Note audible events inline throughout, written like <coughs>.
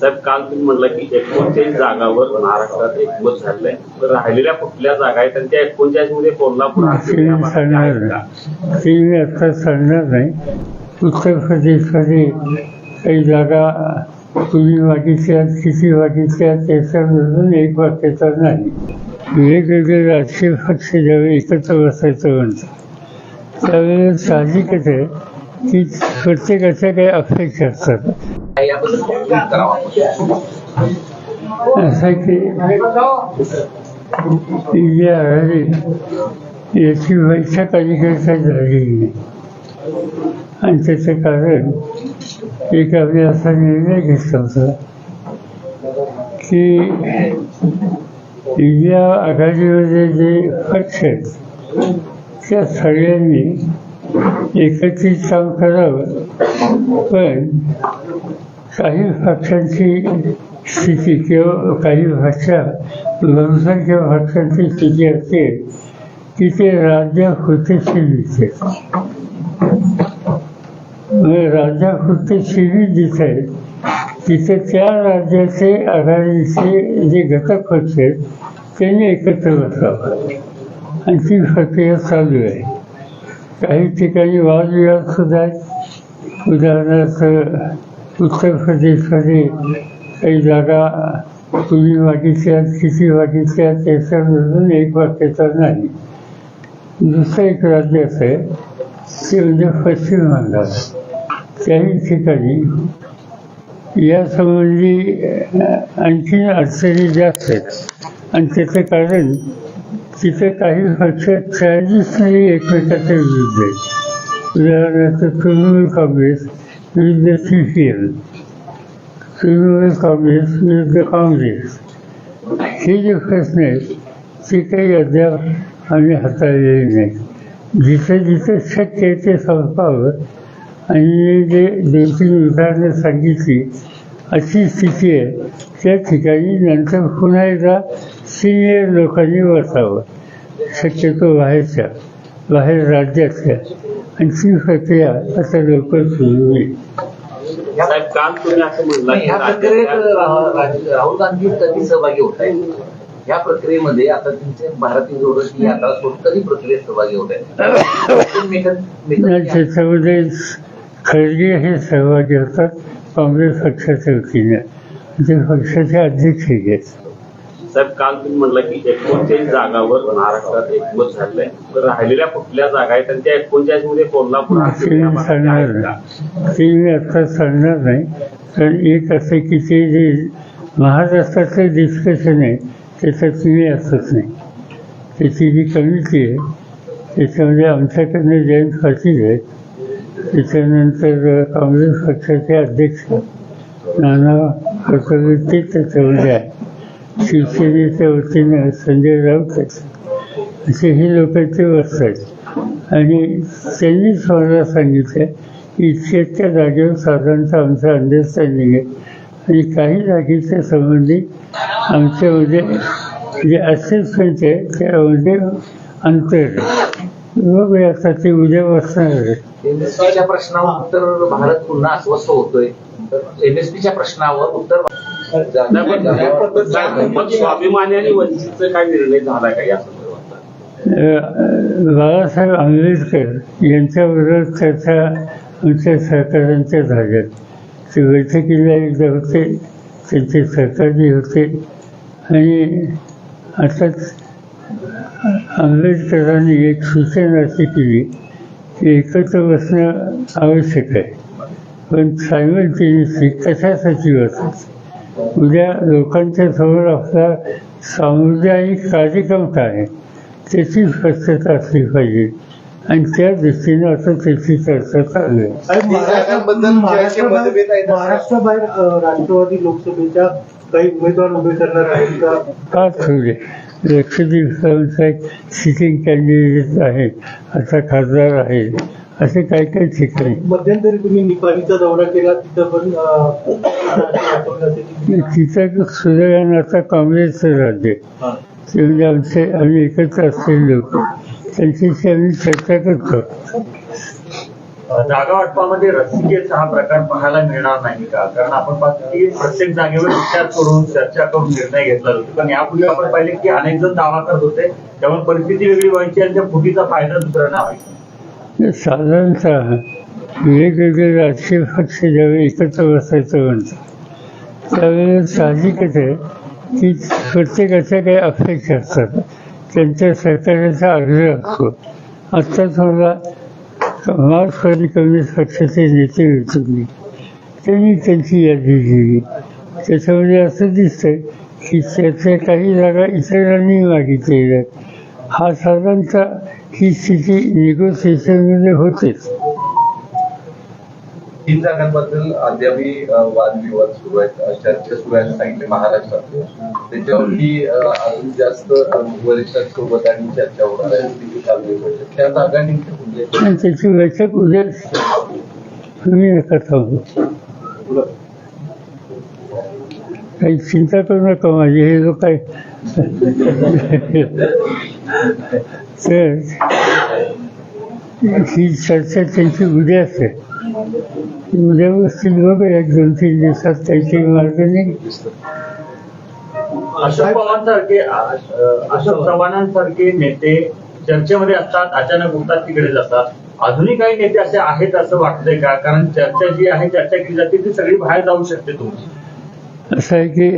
साहेब काल तुम्ही म्हटलं की एकोणचाळीस जागावर महाराष्ट्रात एकमत झालंय. तर राहिलेल्या कुठल्या जागा आहेत? आणि त्या एकोणचाळीसमध्ये कोल्हापूर सांगणार नाही ते मी आता सांगणार नाही. उत्तर प्रदेशमध्ये काही जागा तुम्ही मागितल्या किती मागितल्या त्याच्यामधून एक वाक्याचा नाही. वेगवेगळे राजकीय पक्ष ज्यावेळी एकत्र बसायचं म्हणतात त्यावेळेस साहजिकच आहे. की प्रत्येकाच्या काही अपेक्षा असतात असं की ही आघाडी याची बैठक अलीकडच्या झालेली नाही. आणि त्याचं कारण एक आम्ही असा निर्णय घेतला होता. की इंडिया आघाडीमध्ये जे पक्ष आहेत त्या सगळ्यांनी एकत्रित काम करावं. पण काही भाषांची स्थिती किंवा काही भाषा बहुसंख्य भाषांची स्थिती असते की ते राज्य होतेशीर दिसते राजा होतेशीर म्हणजे दिसेल तिथे त्या राज्याचे आघाडीचे जे घटक होते त्यांनी एकत्र बसावं आणि ती प्रक्रिया चालू आहे. काही ठिकाणी वादविवाद सुद्धा आहेत उदाहरणार्थ उत्तर प्रदेशमध्ये काही जागा तुम्ही मागितल्या किती मागितल्या त्याच्यामधून एक वाक्याचा नाही. दुसरं एक राज्य असं आहे ते म्हणजे पश्चिम बंगाल. त्याही ठिकाणी यासंबंधी आणखी अडचणी जास्त आहेत. आणि त्याचं कारण तिथे काही पक्ष ट्रॅडिशनली एकमेकाच्या विरुद्ध आहेत. उदाहरणार्थ तृणमूल काँग्रेस विरुद्ध C P M Trinamool Congress विरुद्ध काँग्रेस. हे जे प्रश्न आहेत ते काही अद्याप आम्ही हाताळलेले नाही जिथे जिथे शक्य आहे ते संपावं आणि जे दोन तीन उदाहरणं सांगितली अशी स्थिती आहे. त्या ठिकाणी नंतर पुन्हा एकदा सिनियर लोकांनी बसावं. शक्यतो बाहेरच्या बाहेर राज्यातल्या. आणि ती प्रक्रिया आता लवकर सुरू होईल. साहेब काल तुम्ही असं म्हटलं नाही, की ह्या प्रक्रियेत राज्यातल्या- राहुल राहुल गांधी कधी सहभागी होत आहेत? या प्रक्रियेमध्ये आता तुमचे भारतीय जोडती यात्रा सोडून कधी प्रक्रियेत सहभागी होत आहेत? <coughs> नाही त्याच्यामध्ये खरगे हे सहभागी होतात. काँग्रेस पक्षाच्या वतीने ते पक्षाचे अध्यक्ष आहेत. साहेब काल तुम्ही म्हटलं की एकोणचाळीस जागावर महाराष्ट्रात एकमत झालंय. तर राहिलेल्या कुठल्या जागा आहेत? आणि त्या एकोणचाळीसमध्ये कोल्हापूर ते मी सांगणार नाही. ते मी आता सांगणार नाही. तर एक असं की ते जे महाराष्ट्राचं डिस्कशन आहे त्याच्यात मी असत नाही. त्याची जी कमिटी आहे त्याच्यामध्ये आमच्याकडनं जयंत पाटील आहेत. त्याच्यानंतर काँग्रेस पक्षाचे अध्यक्ष नाना पटोले ते त्याच्यामध्ये आहे शिवसेनेच्या वतीनं संजय राऊत असे हे लोक ते बसतात आणि त्यांनीच मला सांगितलं की इतक्या जागेवर साधारणतः आमचं अंडरस्टँडिंग आहे. आणि काही जागेच्या संबंधित आमच्यामध्ये जे असेसमेंट आहे त्यामध्ये अंतर ते उद्या बसणार आहे. एमएसपीच्या प्रश्नावर उत्तर भारत पुन्हा अस्वस्थ होतोय. एमएसपीच्या प्रश्नावर उत्तर मग स्वाभिमानी आणि वंचितचा काय निर्णय झाला का या बाळासाहेब आंबेडकर यांच्याबरोबर चर्चा आमच्या सहकाऱ्यांच्या झाल्यात ते बैठकीला एकदा होते त्यांचे सहकारी होते. आणि आताच आंबेडकरांनी एक सूचना अशी केली की एकत्र बसणं आवश्यक आहे. पण सायमल्टेनियसली कशासाठी बसायचं उद्या लोकांच्या समोर आपला सामुदायिक कार्यक्रम काय आहे त्याची स्पष्टता असली पाहिजे. आणि त्या दृष्टीनं आता त्याची चर्चा चालू आहे. महाराष्ट्राबाहेर राष्ट्रवादी लोकसभेच्या काही उमेदवार उभे करणार आहेत का? का ठेवले लक्षद्वीप एक सिटिंग कॅन्डिडेट आहेत आता खासदार आहेत असे काही काही ठिकाणी. मध्यंतरी तुम्ही निपाणीचा दौरा केला तिथं पण तिथं सुदैवानं आता काँग्रेसचं राज्य. आहे. ते म्हणजे आमचे आम्ही एकत्र असलेले लोक. त्यांच्याशी आम्ही चर्चा करतो. जागा वाटपामध्ये रस्सिकेचा हा प्रकार पाहायला मिळणार नाही का? कारण आपण पाहतो की प्रत्येक जागेवर विचार करून चर्चा करून निर्णय घेतला जातो. पण यापूर्वी आपण पाहिले की अनेक जण दावा करत होते त्यामुळे परिस्थिती वेगळी व्हायची आणि त्या फुटीचा फायदा दुसऱ्यांना व्हायचा. साधारणतः वेगवेगळे राजकीय पक्ष ज्यावेळी एकत्र बसायचं म्हणतात त्यावेळेस साहजिकच आहे की प्रत्येकाच्या काही अपेक्षा असतात. त्यांच्या सरकारचा आग्रह असतो. आत्ताच मला मार्क्सवादी कमी पक्षाचे नेते भेटून त्यांनी त्यांची यादी दिली. त्याच्यामध्ये असं दिसतंय की त्याच्या काही जागा इतरांनी मागितलेल्या आहेत हा साधारणतः ही स्थिती निगोसिएशनमध्ये होतेच. तीन जागांबद्दल अद्यापही वादविवाद सुरू आहेत. चर्चा सुरू आहेत सांगितले महाराष्ट्रात त्याच्यावरती अजून जास्त वरिष्ठांसोबत आणि चर्चा होणार आहे. तिथे चालू बैठक. त्या जागा नेमक्या त्याची बैठक उद्या तुम्ही नका हो. काही चिंता करू नका माझी हे लोक काय तर ही चर्चा त्यांची उद्या असेल. उद्या बसतील बघा एक दोन तीन दिवसात काहीतरी मार्ग नाही अशोक पवारांसारखे अ, अशोक चव्हाणांसारखे नेते चर्चेमध्ये असतात अचानक उठतात तिकडे जातात. अजूनही काही नेते असे आहेत असं वाटतंय का? कारण चर्चा जी आहे चर्चा केली जाते ती सगळी बाहेर जाऊ शकते तुमची. असं आहे की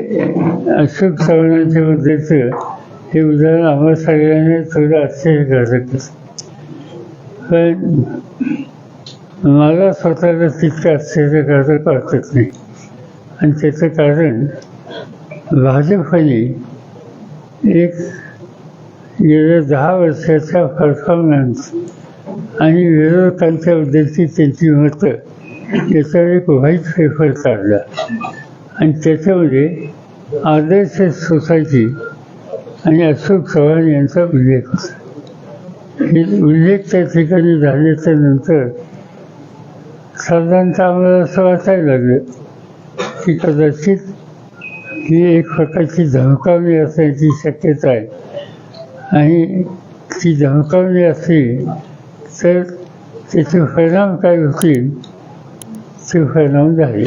अशोक चव्हाणांच्या बद्दलचं हे उदाहरण आम्हाला सगळ्यांना थोडं आश्चर्यकारक आहे. पण मला स्वतःला तितकं आश्चर्यकारक वाटत नाही. आणि त्याचं कारण भाजपने एक गेल्या दहा वर्षाचा परफॉर्मन्स आणि विरोधकांच्या बद्दलची त्यांची मतं याचा एक व्हाईट पेपर काढला. आणि त्याच्यामध्ये आदर्श सोसायटी आणि अशोक चव्हाण यांचा उल्लेख. होता हे उल्लेख त्या ठिकाणी झाल्याच्यानंतर साधारणतः आम्हाला असं वाटायला लागलं की कदाचित ही एक प्रकारची धमकावणी असण्याची शक्यता आहे. आणि ती धमकावणी असली तर त्याचे परिणाम काय होतील? ते परिणाम झाले.